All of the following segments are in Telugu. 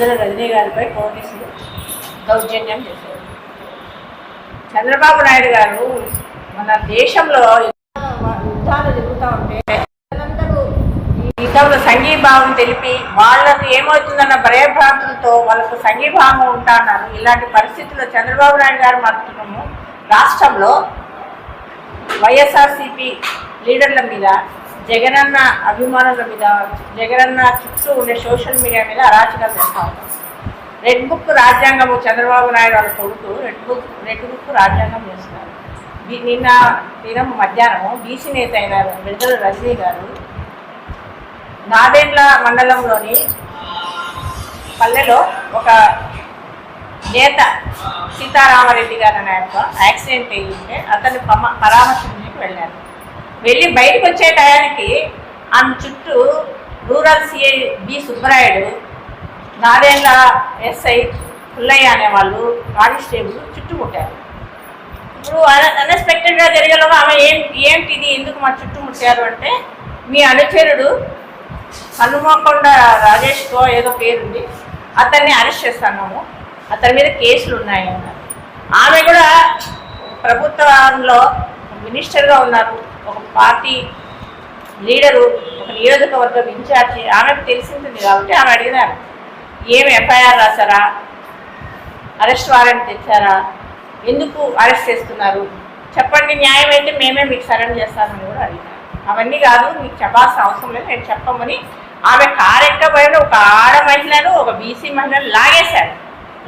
విడుదల రజనీ గారిపై పోలీసులు దౌర్జన్యం చేశారు. చంద్రబాబు నాయుడు గారు మన దేశంలో యుద్ధాలు జరుగుతూ ఉంటే ప్రజలందరూ ఈ యుద్ధంలో సంఘీభావం తెలిపి వాళ్ళకు ఏమవుతుందన్న భయభ్రాంతులతో వాళ్ళకు సంఘీభావం ఉంటా అన్నారు. ఇలాంటి పరిస్థితుల్లో చంద్రబాబు నాయుడు గారు మాత్రము రాష్ట్రంలో వైఎస్ఆర్సీపీ లీడర్ల మీద జగనన్న అభిమానుల మీద జగనన్న చుట్టూ ఉండే సోషల్ మీడియా మీద అరాచకాలు చేస్తూ ఉంటారు రెడ్ బుక్ రాజ్యాంగము చంద్రబాబు నాయుడు వాళ్ళ కొడుకు రెడ్ బుక్ రెడ్ బుక్ రాజ్యాంగం చేస్తున్నారు. నిన్న దినం మధ్యాహ్నం బీసీ నేత అయిన విడుదల రజనీ గారు. నాదేండ్ల మండలంలోని పల్లెలో ఒక నేత సీతారామరెడ్డి గారు అనే యాక్సిడెంట్ అయ్యి ఉంటే అతన్ని పమ- పరామర్శించడానికి వెళ్ళారు. వెళ్ళి బయటకు వచ్చే టయానికి ఆమె చుట్టూ rural CI B Subbarayudu Nadella SI Pullayya అనేవాళ్ళు కానిస్టేబుల్ చుట్టుముట్టారు. ఇప్పుడు అన్ఎక్స్పెక్టెడ్గా జరగలవా ఆమె ఏం ఏంటి ఇది? ఎందుకు మా చుట్టుముట్టారు అంటే మీ అనుచరుడు హనుమకొండ రాజేష్కో ఏదో పేరుంది. అతన్ని అరెస్ట్ చేస్తున్నాము. అతని మీద కేసులు ఉన్నాయి ఆమె కూడా ప్రభుత్వంలో మినిస్టర్గా ఉన్నారు. ఒక పార్టీ లీడరు ఒక నియోజకవర్గం ఇన్ఛార్జి ఆమెకు తెలిసింది కాబట్టి ఆమె అడిగినారు. ఏమి ఎఫ్ఐఆర్ రాశారా? అరెస్ట్ వారెంట్ తెచ్చారా? ఎందుకు అరెస్ట్ చేస్తున్నారు? చెప్పండి న్యాయం అయితే మేమే మీకు సరెండర్ చేస్తామని కూడా అడిగినారు. అవన్నీ కాదు మీకు చెప్పాల్సిన అవసరం లేదు నేను చెప్పమని ఆమె కారు ఎక్కబోయిన ఒక ఆడ మహిళను ఒక బీసీ మహిళను లాగేశారు.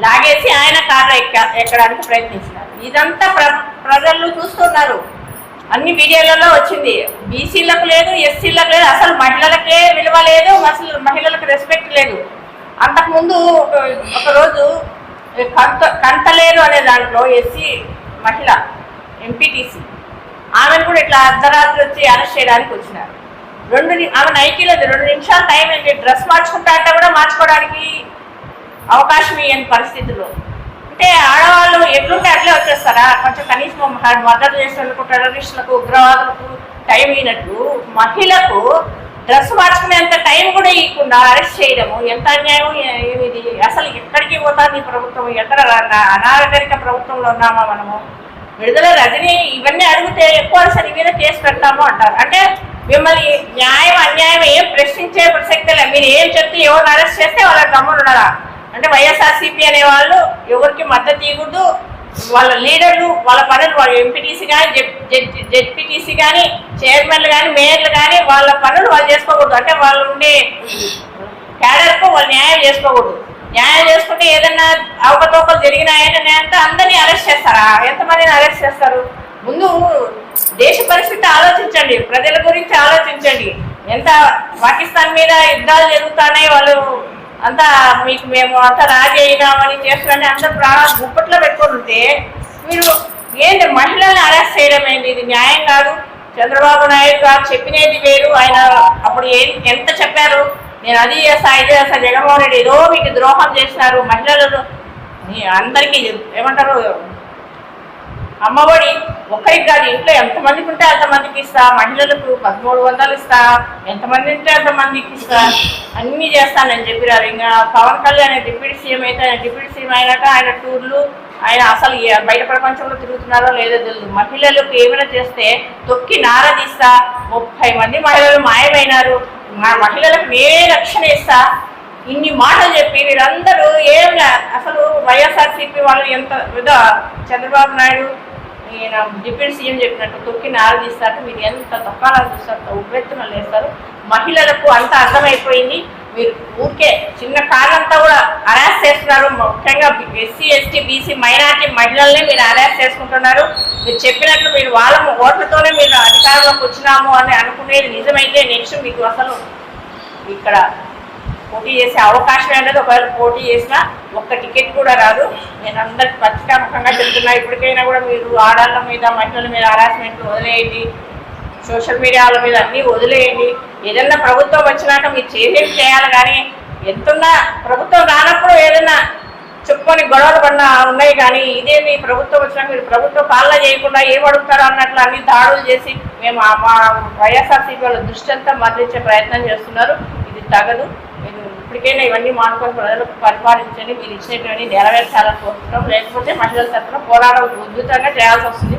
లాగేసి ఆయన కారు ఎక్క ఎక్కడానికి ప్రయత్నించినారు. ఇదంతా ప్ర ప్రజలు చూస్తున్నారు. అన్ని మీడియాలలో వచ్చింది. బీసీలకు లేదు ఎస్సీలకు లేదు అసలు మహిళలకే విలువ లేదు అసలు మహిళలకు రెస్పెక్ట్ లేదు. అంతకుముందు ఒక- ఒకరోజు కంత కంతలేరు అనే దాంట్లో ఎస్సీ మహిళ ఎంపీటీసీ ఆమెను కూడా ఇట్లా అర్ధరాత్రి వచ్చి అరెస్ట్ చేయడానికి వచ్చినారు. రెండు ని- ఆమె లేదు రెండు నిమిషాలు టైం ఏంటి? డ్రెస్ మార్చుకుంటా అంటే కూడా మార్చుకోవడానికి అవకాశం ఇవ్వని పరిస్థితుల్లో అంటే ఆడవాళ్ళు ఎట్లుంటే అట్లే వచ్చేస్తారా? కొంచెం కనీసం మద్దతు చేసేందుకు టెర్రరిస్టులకు ఉగ్రవాదులకు టైం ఇనట్టు మహిళకు డ్రెస్ మార్చుకునేంత టైం కూడా ఇవ్వకుండా అరెస్ట్ చేయడము ఎంత అన్యాయం? ఇది అసలు ఎక్కడికి పోతుంది ఈ ప్రభుత్వం? ఎక్కడ అనాగరిక ప్రభుత్వంలో ఉన్నామా మనము? విడుదల రజని ఇవన్నీ అడిగితే ఎక్కువ సరి మీద కేసు పెడతాము అంటారు. అంటే మిమ్మల్ని న్యాయం అన్యాయం ఏం ప్రశ్నించే ప్రసక్తి లేదు. మీరు ఏం చెప్తే ఎవరిని అరెస్ట్ చేస్తే వాళ్ళ తమ్ముడు ఉన్నారా అంటే వైఎస్ఆర్సీపీ అనే వాళ్ళు ఎవరికి మద్దతు ఇవ్వద్దు వాళ్ళ లీడర్లు వాళ్ళ పనులు వాళ్ళ ఎంపీటీసీ కానీ జెడ్పీటీసీ కానీ చైర్మన్లు కానీ మేయర్లు కానీ వాళ్ళ పనులు వాళ్ళు చేసుకోకూడదు. అంటే వాళ్ళు ఉండే క్యాడర్కు వాళ్ళు న్యాయం చేసుకోకూడదు. న్యాయం చేసుకుంటే ఏదన్నా అవకతవకలు జరిగినాయని అంటే అందరినీ అరెస్ట్ చేస్తారా? ఎంతమందిని అరెస్ట్ చేస్తారు? ముందు దేశ పరిస్థితి ఆలోచించండి. ప్రజల గురించి ఆలోచించండి. ఎంత పాకిస్తాన్ మీద యుద్ధాలు జరుగుతున్నాయి వాళ్ళు అంతా మీకు మేము అంతా రాజీ అయినామని చేస్తున్నామని అందరు ప్రాణాలు గుప్పట్లో పెట్టుకొని ఉంటే మీరు ఏంటి మహిళల్ని అరెస్ట్ చేయడం ఏంటి? ఇది న్యాయం కాదు. చంద్రబాబు నాయుడు గారు చెప్పినది వేరు. ఆయన అప్పుడు ఏం ఎంత చెప్పారు? నేను అది చేస్తా ఇది చేస్తా. జగన్మోహన్ రెడ్డి ఏదో మీకు ద్రోహం చేసినారు మహిళలను. అందరికీ ఏమంటారు? అమ్మఒడి ఒక్కరికి కాదు ఇంట్లో ఎంతమందికి ఉంటే అంతమందికి ఇస్తా మహిళలకు పదమూడు వందలు ఇస్తా ఎంతమంది ఉంటే అంతమందికి ఇస్తా అన్నీ చేస్తానని చెప్పినారు. ఇంకా పవన్ కళ్యాణ్ డిప్యూటీ సీఎం అయితే ఆయన డిప్యూటీ సీఎం అయినాక ఆయన టూర్లు ఆయన అసలు బయట ప్రపంచంలో తిరుగుతున్నారో లేదో తెలియదు మహిళలకు ఏమైనా చేస్తే తొక్కి నారదీస్తా ముప్పై మంది మహిళలు మాయమైనారు. మా మహిళలకు నేనే రక్షణ ఇస్తా. ఇన్ని మాటలు చెప్పి వీళ్ళందరూ ఏం లే- అసలు వైఎస్ఆర్సీపీ వాళ్ళు ఎంత చంద్రబాబు నాయుడు ఈయన డిప్యూటీ సీఎం చెప్పినట్టు తొక్కి నారదీస్తారు మీరు ఎంత తొక్కాలా చూస్తారు ఉప్పెత్తున లేస్తారు. మహిళలకు అంత అర్థమైపోయింది. మీరు ఊరికే చిన్న కాళ్ళంతా కూడా అరెస్ట్ చేస్తున్నారు. ముఖ్యంగా ఎస్సీ ఎస్టీ బీసీ మైనార్టీ మహిళల్ని మీరు అరెస్ట్ చేసుకుంటున్నారు. మీరు చెప్పినట్లు మీరు వాళ్ళ ఓట్లతోనే మీరు అధికారంలోకి వచ్చినాము అని అనుకునేది నిజమైతే నెక్స్ట్ మీకు అసలు ఇక్కడ పోటీ చేసే అవకాశం అనేది ఒకవేళ పోటీ చేసినా ఒక్క టికెట్ కూడా రాదు. నేను అందరికి పచ్చికాముఖంగా చెప్తున్నా ఇప్పటికైనా కూడా మీరు ఆడాళ్ళ మీద మహిళల మీద హరాస్మెంట్లు వదిలేయండి. సోషల్ మీడియాల మీద అన్నీ వదిలేయండి. ఏదన్నా ప్రభుత్వం వచ్చినాక మీరు చేసేది చేయాలి కానీ ఎంతున్నా ప్రభుత్వం రానప్పుడు ఏదైనా చెప్పుకొని గొడవలు పడిన ఉన్నాయి కానీ ఇదేమి ప్రభుత్వం వచ్చినాక మీరు ప్రభుత్వ పాలన చేయకుండా ఏం అడుగుతారో అన్నట్లు అన్ని దాడులు చేసి మేము మా వైఎస్ఆర్సీపీ వాళ్ళ దృష్టి అంతా మరణించే ప్రయత్నం చేస్తున్నారు. ఇది తగదు. ఇప్పటికైనా ఇవన్నీ మానుకొని ప్రజలకు పరిపాలించండి మీరు ఇచ్చినటువంటి నెరవేర్చాలని కోరుకుంటాం లేకపోతే మహిళల తరఫున పోరాటం ఉద్యుతంగా చేయాల్సి వస్తుంది.